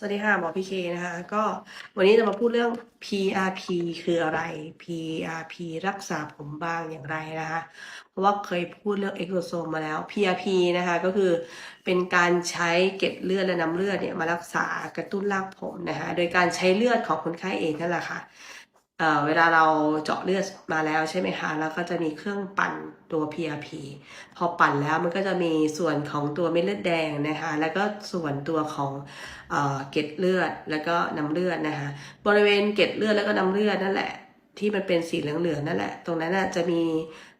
สวัสดีค่ะหมอพีเคนะคะก็วันนี้จะมาพูดเรื่อง PRP คืออะไร PRP รักษาผมบางอย่างไรนะคะ เพราะว่าเคยพูดเรื่องเอ็กโซโซมมาแล้ว PRP นะคะก็คือเป็นการใช้เกล็ดเลือดและน้ำเลือดเนี่ยมารักษากระตุ้นรากผมนะคะโดยการใช้เลือดของคนไข้เองนั่นแหละค่ะ เเวลาเราเจาะเลือดมาแล้วใช่ไหมคะ แล้วก็จะมีเครื่องปั่นตัว PRP พอปั่นแล้วมันก็จะมีส่วนของตัวเม็ดเลือดแดงนะคะ แล้วก็ส่วนตัวของเอ่อเกล็ดเลือดแล้วก็น้ำเลือดนะคะ บริเวณเกล็ดเลือดแล้วก็น้ำเลือดนั่นแหละ ที่มันเป็นสีเหลืองๆนั่นแหละ ตรงนั้นน่ะจะมี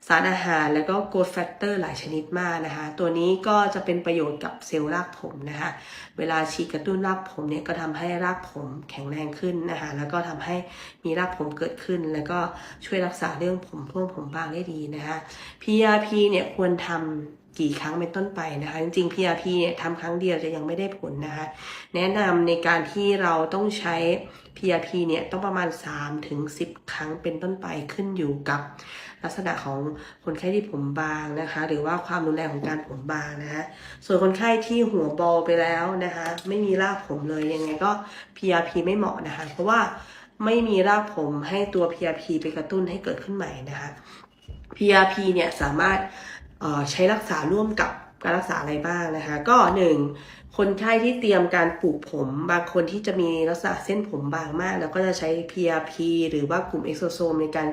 สารอาหารแล้วก็ growth factor หลายชนิดมากนะคะ ตัวนี้ก็จะเป็นประโยชน์กับเซลล์รากผมนะคะ เวลาฉีดกระตุ้นรากผมเนี่ยก็ทำให้รากผมแข็งแรงขึ้นนะคะ แล้วก็ทำให้มีรากผมเกิดขึ้น แล้วก็ช่วยรักษาเรื่องผมร่วงผมบางได้ดีนะคะ PRP เนี่ยควรทำ กี่ครั้งเป็นต้นไปนะคะ จริงๆ PRP เนี่ยทำครั้งเดียวจะยังไม่ได้ผลนะคะ แนะนำในการที่เราต้องใช้ PRP เนี่ยต้องประมาณ 3 ถึง 10 ครั้งเป็นต้นไปขึ้นอยู่กับลักษณะของคนไข้ที่ผมบางนะคะ หรือว่าความรุนแรงของการผมบางนะคะส่วนคนไข้ที่หัวบอลไปแล้วนะคะ ไม่มีรากผมเลยยังไงก็ PRP ไม่เหมาะนะคะ เพราะว่าไม่มีรากผมให้ตัว PRP ไปกระตุ้นให้เกิดขึ้นใหม่นะคะ PRP เนี่ยสามารถ ใช้รักษาร่วมกับการรักษาอะไรบ้างนะคะ ก็หนึ่งคนไข้ที่เตรียมการปลูกผม บางคนที่จะมีลักษณะเส้นผมบางมาก แล้วก็จะใช้ PRP หรือว่ากลุ่มเอ็กโซโซมในการ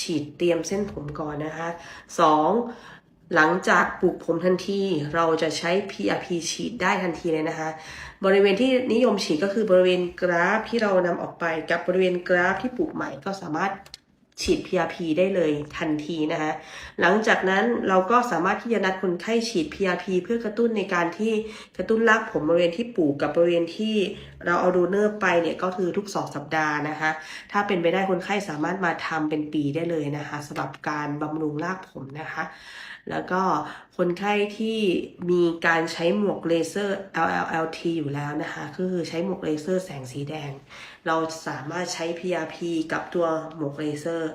ฉีดเตรียมเส้นผมก่อนนะคะสองหลังจากปลูกผมทันที เราจะใช้ PRP ฉีดได้ทันทีเลยนะคะ บริเวณที่นิยมฉีดก็คือบริเวณกราฟที่เรานำออกไปกับบริเวณกราฟที่ปลูกใหม่ก็สามารถ ฉีด PRP ได้เลยทันทีนะคะหลังจากนั้นเราก็สามารถที่จะนัดคนไข้ฉีด PRP เพื่อกระตุ้นในการที่กระตุ้นรากผมบริเวณที่ปลูกกับบริเวณที่เราเอาดูเนอร์ไปเนี่ยก็คือทุก 2 สัปดาห์นะคะ ถ้าเป็นไปได้คนไข้สามารถมาทำเป็นปีได้เลยนะคะสำหรับการบำรุงรากผมนะคะ แล้วก็คนไข้ที่มีการใช้หมวกเลเซอร์ LLLT อยู่แล้วนะคะก็คือใช้หมวกเลเซอร์แสงสีแดงเราสามารถใช้ PRP กับตัวหมวกเลเซอร์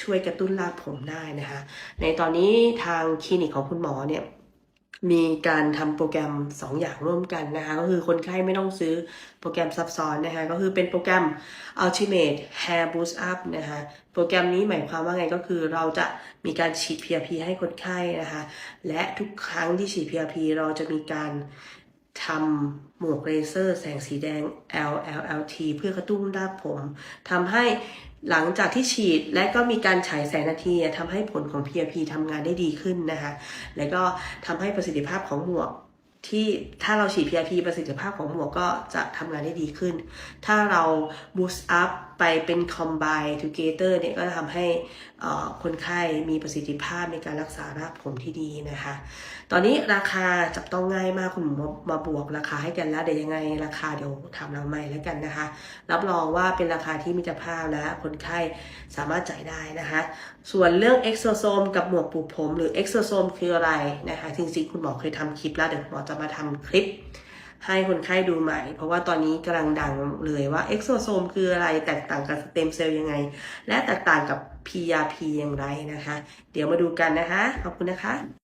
ช่วยกระตุ้นรากผมได้นะคะ ในตอนนี้ทางคลินิกของคุณหมอเนี่ยมีการทำโปรแกรม 2 อย่างร่วมกันนะคะ ก็คือคนไข้ไม่ต้องซื้อโปรแกรมซับซ้อนนะคะ ก็คือเป็นโปรแกรม Ultimate Hair Boost Up นะคะ โปรแกรมนี้หมายความว่าไงก็คือเราจะมีการฉีด PRP ให้คนไข้นะคะ และทุกครั้งที่ฉีด PRP เราจะมีการ ทำหมวกเลเซอร์แสงสีแดง LLLT เพื่อกระตุ้นรากผมทำให้หลังจากที่ฉีดและก็มีการฉายแสงนาทีทำให้ผลของ PRP ทำงานได้ดีขึ้นนะคะ และก็ทำให้ประสิทธิภาพของหมวก ที่ถ้าเราฉีด PRP ประสิทธิภาพของหมวกก็จะทำงานได้ดีขึ้น ถ้าเรา boost up ไปเป็น combine together เนี่ยก็จะทำให้คนไข้มีประสิทธิภาพในการรักษารากผมที่ดีนะคะ ตอนนี้ราคาจับต้องง่ายมากคุณหมอมาบวกราคาให้กันแล้วเดี๋ยวยังไงราคาเดี๋ยวทำหลังใหม่แล้วกันนะคะ รับรองว่าเป็นราคาที่มิตรภาพและคนไข้สามารถจ่ายได้นะคะ ส่วนเรื่องเอ็กโซโซมกับหมวกปลูกผม หรือเอ็กโซโซมคืออะไรนะคะจริงๆคุณหมอเคยทำคลิปแล้วเดี๋ยวหมอจะจะมาทำคลิปให้คนไข้ดูใหม่ เพราะว่าตอนนี้กำลังดังเลยว่าเอ็กโซโซมคืออะไรแตกต่างกับสเต็มเซลล์ยังไง และแตกต่างกับ PRP อย่างไรนะคะ เดี๋ยวมาดูกันนะคะ ขอบคุณนะคะ